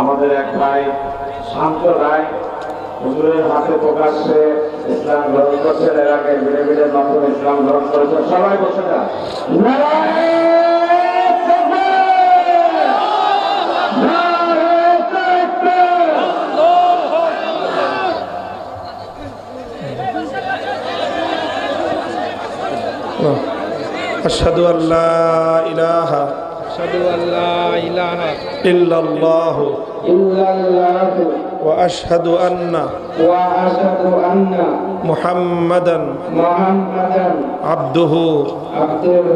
আমাদের এক ভাই শান্ত রায় হুজুরের হাতে প্রকাশ্যে ইসলাম গ্রহণ করছেন এর আগে ভিড়ে ভিড়ে নতুন ইসলাম গ্রহণ করেছে সবাই বসে যান নারায়ণ তাকবীর! নারায়ণ তাকবীর! أشهد أن لا إله أشهد أن لا إله إلا الله إلا الله وأشهد أن وأشهد أن محمدا محمدا عبده عبده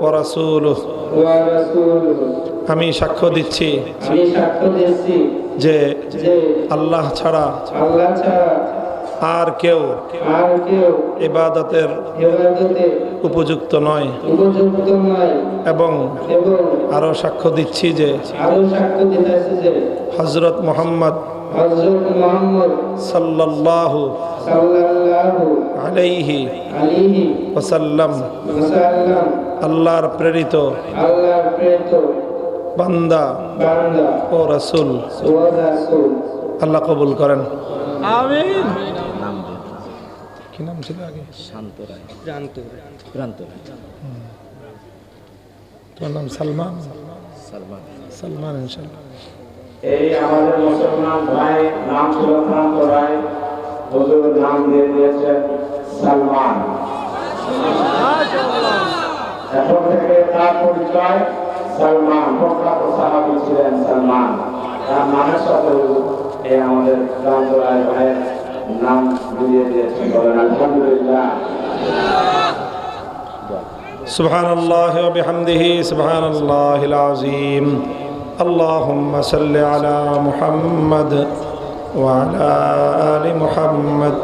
ورسوله ورسوله আমি সাক্ষ্য দিচ্ছি আমি সাক্ষ্য দিচ্ছি যে যে আল্লাহ ছাড়া আল্লাহ ছাড়া আর কেউ আর কেউ ইবাদতের উপযুক্ত নয়। এবং এবং আরও সাক্ষ্য দিচ্ছি যে আরও সাক্ষ্য দিতেছে যে হজরত মোহাম্মদ হযরত সাল্লাল্লাহু সাল্লাল্লাহু আলাইহি ওসাল্লাম আল্লাহর প্রেরিত বান্দা বান্দা ও রসুল ও রাসূল। আল্লাহ কবুল করেন। আমিন। কি নাম ছিল আগে? জানতো তোমার নাম সালমান? সালমান। সালমান ইনশাল্লাহ এই আমাদের মুসলমান ভাই নাম ছিল প্রান্ত রায়। হুজুর নাম দিয়ে দিয়েছেন সালমান। এখন থেকে তার পরিচয় সালমান প্রখ্যাত সাহাবি ছিলেন সালমান। তার নামের সাথে এই আমাদের প্রান্ত রায় ভাইয়ের নাম দিয়ে দিয়েছেন বলেন আলহামদুলিল্লাহ سبحان الله وبحمده سبحان الله العظيم اللهم صل على محمد وعلى آل محمد